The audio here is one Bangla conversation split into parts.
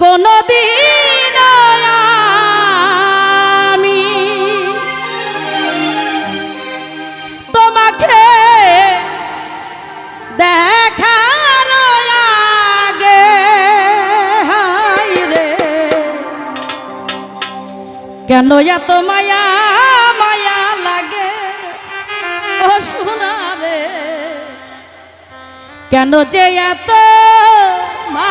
কোনদিন আমি তোমাকে দেখার আগে রে কেন এত মায়া মায়া লাগে? ও রে কেন যে এত মা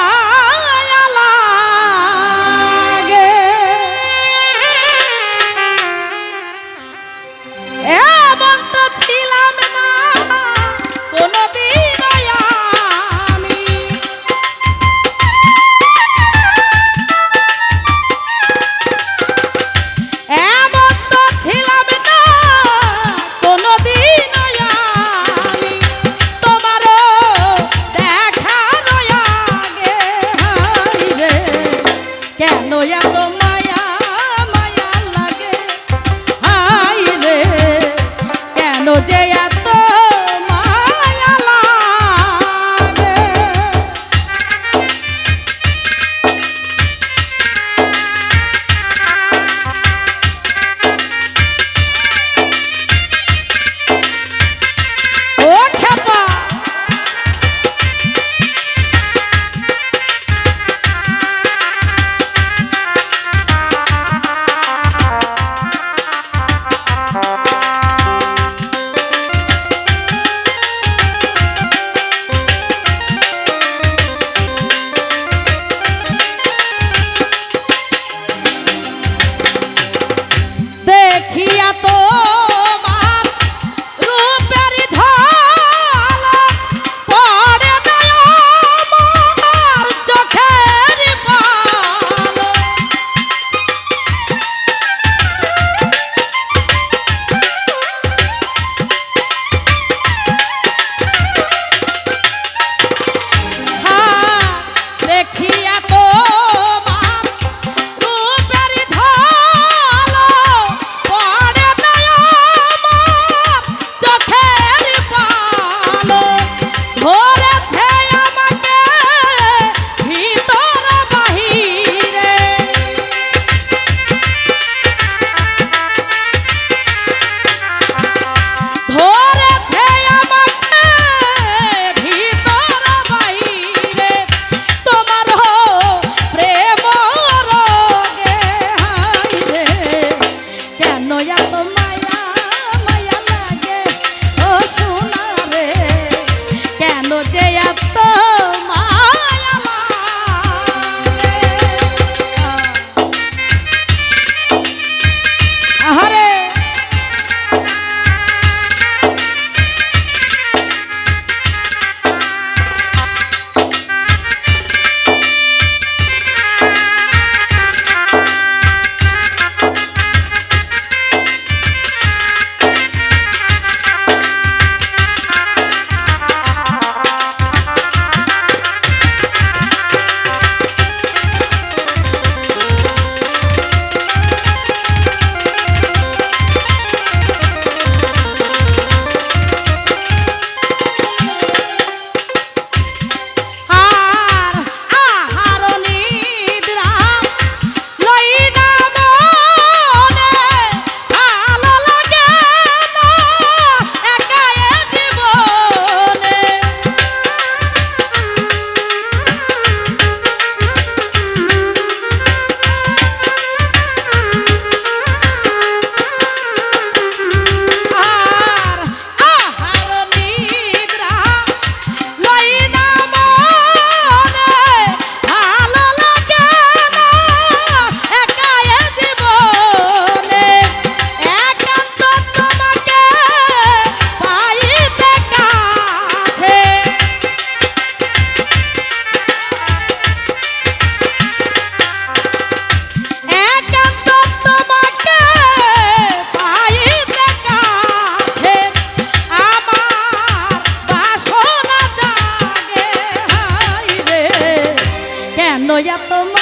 Giao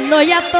জানো এত